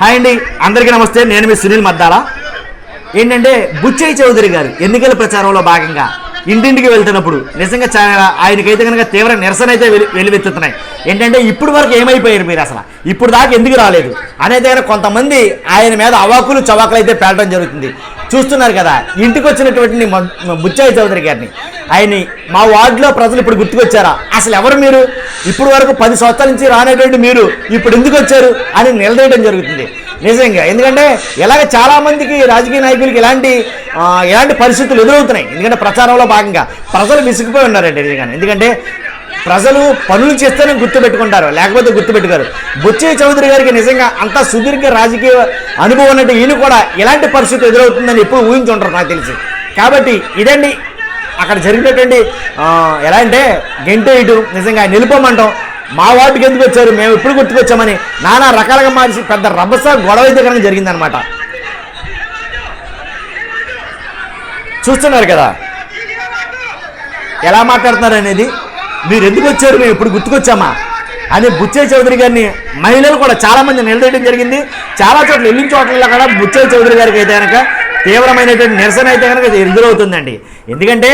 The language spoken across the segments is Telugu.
హాయ్ అండి అందరికీ నమస్తే. నేను మీ సునీల్ మద్దాల. ఏంటంటే బుచ్చయ్య చౌదరి గారు ఎన్నికల ప్రచారంలో భాగంగా ఇంటింటికి వెళ్తున్నప్పుడు నిజంగా చాలా ఆయనకైతే కనుక తీవ్ర నిరసన అయితే వెలువెత్తుతున్నాయి. ఏంటంటే ఇప్పుడు వరకు ఏమైపోయారు మీరు అసలు? ఇప్పుడు దాకా ఎందుకు రాలేదు? అనేది కనుక కొంతమంది ఆయన మీద అవాకులు చవాకులు అయితే పేలడం జరుగుతుంది. చూస్తున్నారు కదా. ఇంటికి వచ్చినటువంటి బుచ్చాయి చౌదరి గారిని. ఆయన్ని మా వార్డులో ప్రజలు ఇప్పుడు గుర్తుకొచ్చారా? అసలు ఎవరు మీరు? ఇప్పుడు వరకు పది సంవత్సరాల నుంచి రానటువంటి మీరు ఇప్పుడు ఎందుకు వచ్చారు అని నిలదీయడం జరుగుతుంది. నిజంగా. ఎందుకంటే ఇలాగ చాలామందికి రాజకీయ నాయకులకి ఇలాంటి ఎలాంటి ఇలాంటి పరిస్థితులు ఎదురవుతున్నాయి. ఎందుకంటే ప్రచారంలో భాగంగా ప్రజలు విసిగిపోయి ఉన్నారండి నిజంగా ఎందుకంటే ప్రజలు పనులు చేస్తేనే గుర్తుపెట్టుకుంటారు లేకపోతే గుర్తుపెట్టుకోరు. బుచ్చయ్య చౌదరి గారికి నిజంగా అంత సుదీర్ఘ రాజకీయ అనుభవం ఉన్నట్టు ఈయన కూడా ఇలాంటి పరిస్థితి ఎదురవుతుందని ఎప్పుడు ఊహించుంటారు నాకు తెలిసి. కాబట్టి ఇదండి అక్కడ జరిగినటువంటి ఎలా అంటే గెంటేయటం నిజంగా నిలుపమంటాం. మా వాటికి ఎందుకు వచ్చారు? మేము ఎప్పుడు గుర్తుకొచ్చామని నానా రకాలుగా మార్చి పెద్ద రభస గొడవ అయితే కనుక జరిగిందనమాట చూస్తున్నారు కదా? ఎలా మాట్లాడుతున్నారు అనేది? మీరు ఎందుకు వచ్చారు మేము ఇప్పుడు గుర్తుకొచ్చామా? అని బుచ్చయ్య చౌదరి గారిని మహిళలు కూడా చాలామంది నిలదీయడం జరిగింది. చాలా చోట్ల వెళ్ళిన చోట్ల కూడా బుచ్చయ్య చౌదరి గారికి అయితే కనుక తీవ్రమైనటువంటి నిరసన అయితే కనుక ఎదురవుతుందండి ఎందుకంటే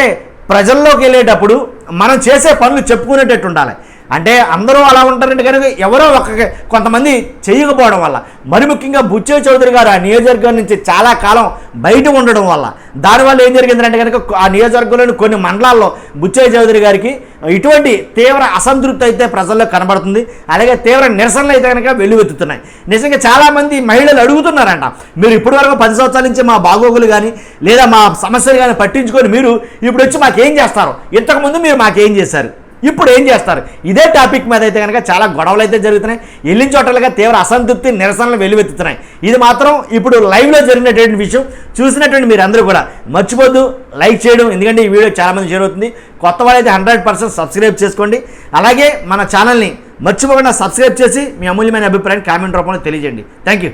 ప్రజల్లోకి వెళ్ళేటప్పుడు మనం చేసే పనులు చెప్పుకునేటట్టు ఉండాలి. అంటే అందరూ అలా ఉంటారంటే కనుక ఎవరో ఒక కొంతమంది చేయకపోవడం వల్ల. మరి ముఖ్యంగా బుచ్చయ్య చౌదరి గారు ఆ నియోజకవర్గం నుంచి చాలా కాలం బయట ఉండడం వల్ల. దానివల్ల ఏం జరిగిందంటే కనుక ఆ నియోజకవర్గంలోని కొన్ని మండలాల్లో బుచ్చయ్య చౌదరి గారికి ఇటువంటి తీవ్ర అసంతృప్తి అయితే ప్రజల్లో కనబడుతుంది. అలాగే తీవ్ర నిరసనలు అయితే కనుక వెల్లువెత్తుతున్నాయి. నిజంగా చాలామంది మహిళలు అడుగుతున్నారంట మీరు ఇప్పటివరకు పది సంవత్సరాల నుంచి మా బాగోగులు కానీ లేదా మా సమస్యలు కానీ పట్టించుకొని మీరు ఇప్పుడు వచ్చి మాకేం చేస్తారు? ఇంతకుముందు మీరు మాకేం చేశారు? ఇప్పుడు ఏం చేస్తారు? ఇదే టాపిక్ మీద అయితే కనుక చాలా గొడవలు అయితే జరుగుతున్నాయి. వెళ్ళిన చోటలుగా తీవ్ర అసంతృప్తి నిరసనలు వెలువెత్తుతున్నాయి ఇది మాత్రం ఇప్పుడు లైవ్లో జరిగినటువంటి విషయం. చూసినటువంటి మీరు అందరూ కూడా మర్చిపోద్దు. లైక్ చేయడం ఎందుకంటే ఈ వీడియో చాలామంది షేర్ అవుతుంది కొత్త వాళ్ళైతే హండ్రెడ్ పర్సెంట్ సబ్స్క్రైబ్ చేసుకోండి. అలాగే మన ఛానల్ని మర్చిపోకుండా సబ్స్క్రైబ్ చేసి మీ అమూల్యమైన అభిప్రాయాన్ని కామెంట్ రూపంలో తెలియజేయండి. Thank you.